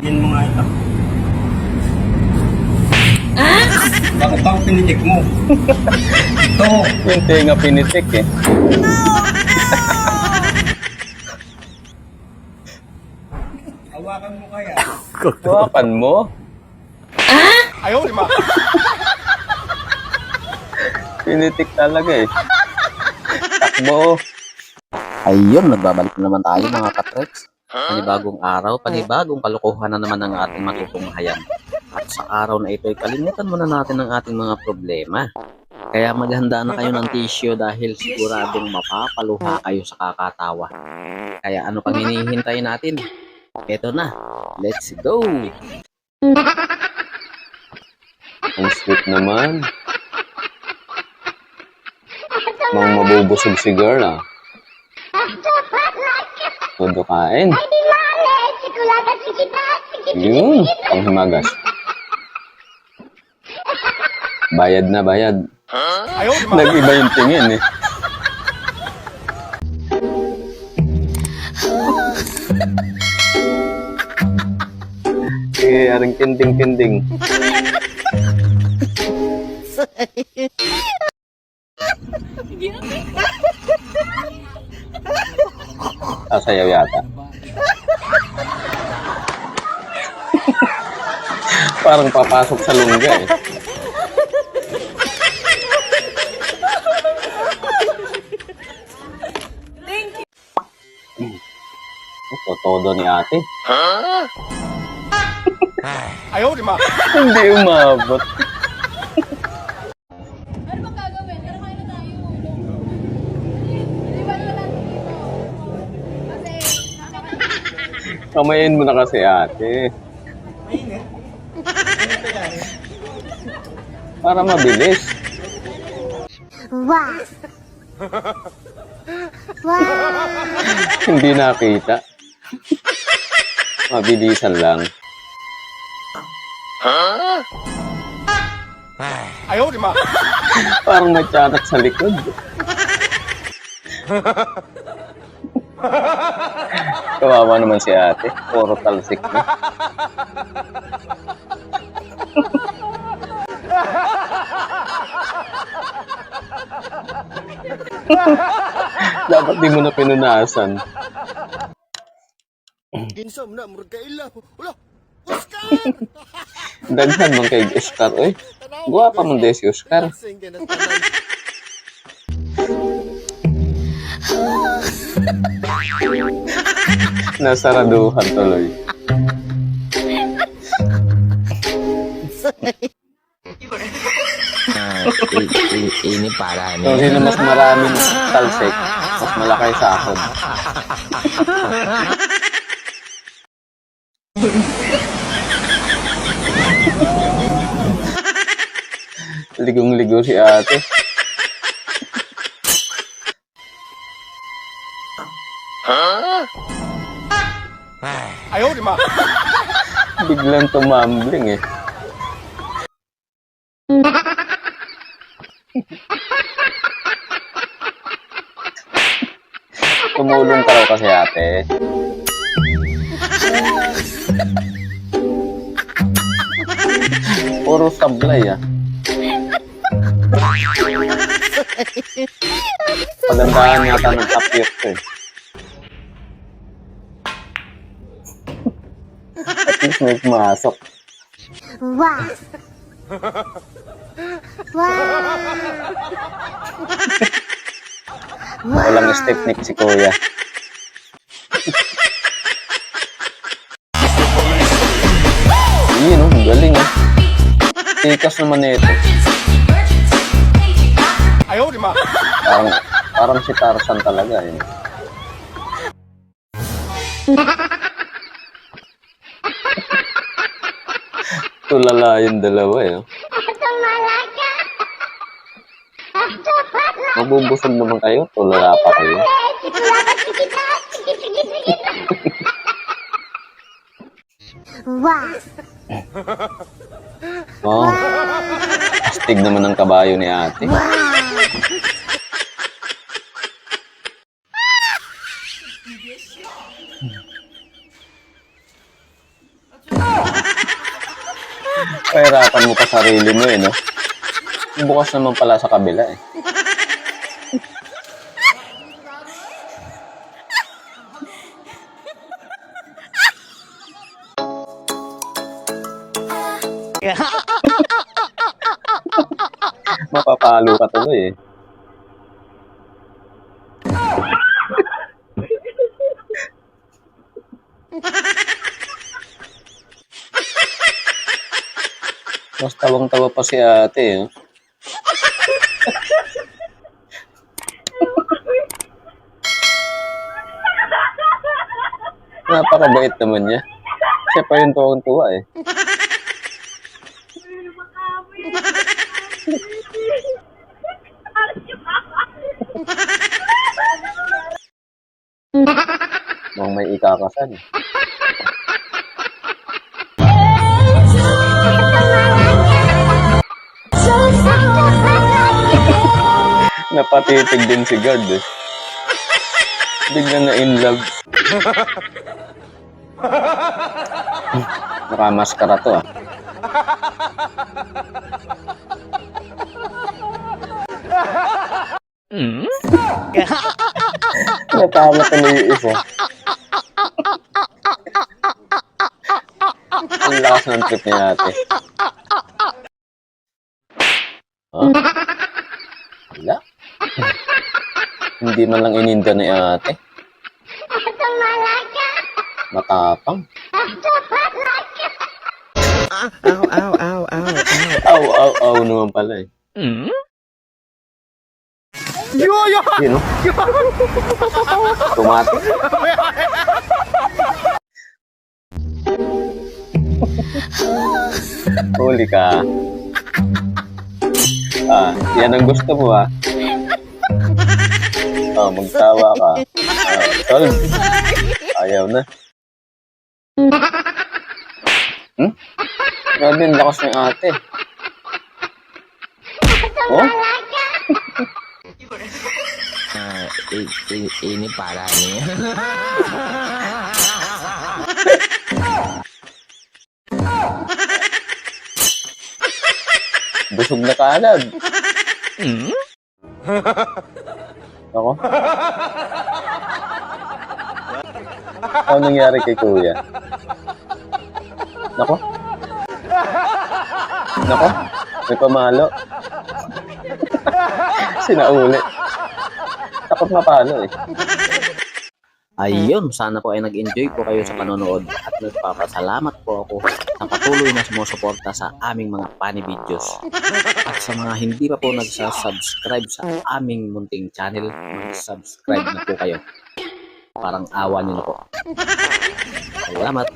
Yan mo nga ito. Bakit ako pinitik mo? Ito. Yung tenga pinitik eh. Hawakan mo kaya. Hawakan mo. Ayaw, lima. Pinitik talaga eh. Takbo. Ayun, nagbabalik na naman tayo mga katreks. Panibagong araw, panibagong kalokohan na naman ng ating matutunghayan. At sa araw na ito, kalimutan muna natin ang ating mga problema. Kaya maghanda na kayo ng tissue dahil siguradong mapapaluha kayo sa kakatawa. Kaya ano pang hinihintay natin? Eto na, let's go! Ang sweet naman. Mang mabubusog si girl ah. Todo kain. Yun, ang himagas. Bayad na bayad. Nag-iba yung tingin eh. Eh, aring tinding-tinding. Sasayaw yata. Parang papasok sa lungga eh. Ito, todo ni ate. Ayaw, lima. Hindi umabot. Ano bang gagawin? Tara kain na tayo. Di ba naman dito? Kasi, Kamayin mo na kasi ate. Para mabilis. Wow. Wow. Hindi nakita. Mabilisan lang. Ayaw, lima. Parang may tiyanak sa likod. Kawawa naman si ate. Puro talsik na. Dapat di mo na pinunasan. Ginsam na, murag kaila. Wala, Oscar! Daghan man kay Oscar, oy. Guwa pa man din si Oscar. Nasaraduhan tuloy. Ini para So, sino mas maraming talsik, mas malaki sa sahod. Ligong-ligo si ate. Ayaw, lima. Biglang tumambling eh. Tumulong ka raw kasi ate. Puro sablay ah. Pagandahan yata ng tapyok ko eh. At least may pumasok. Wow. Wow. Walang step nick si kuya. Iyon, oh, ang galing ah. Tikas naman nito. Ayaw, lima. Parang, parang si Tarzan talaga. Yun. Tulala yung dalawa eh. oh. Mabubusog naman kayo, tulala pa kayo. Wow. Oh, astig naman ng kabayo ni ate. Pahirapan mo pa sarili mo eh, no? Bukas naman pala sa kabila eh. Mapapalo ka tuloy eh. Mas tawang-tawa pa si ate, eh. Napakabait naman niya. Siya pa yung tuwang-tuwa eh. May ikakasal. Napatitig din si God eh. Biglang na in love. Nakamaskara to ah. Natawa tuloy yung isa. Ang lakas ng trip ni ate. Huh? Wala. Hindi man lang ininda ni ate. Matapang. Ow, ow, ow, ow, ow. Aw, aw, aw naman pala eh. Yun oh. Tumati. Huli ka. Ah, yan ang gusto mo ah. Oh, magtawa ka. Ah, solve. Ayaw na. Hmm? Grabe, ang lakas ng ate. Oh? ini parah nih. Busog na kaagad. Ako? Ano nangyari kay kuya? Nako? Nako? May pamalo. Sinauli. Takot mapalo eh. Ayun, sana po ay nag-enjoy po kayo sa panonood at nagpapasalamat po ako sa patuloy na sumusuporta sa aming mga funny videos. At sa mga hindi pa po nagsasubscribe sa aming munting channel, mag-subscribe na po kayo. Parang awa niyo na po. Salamat.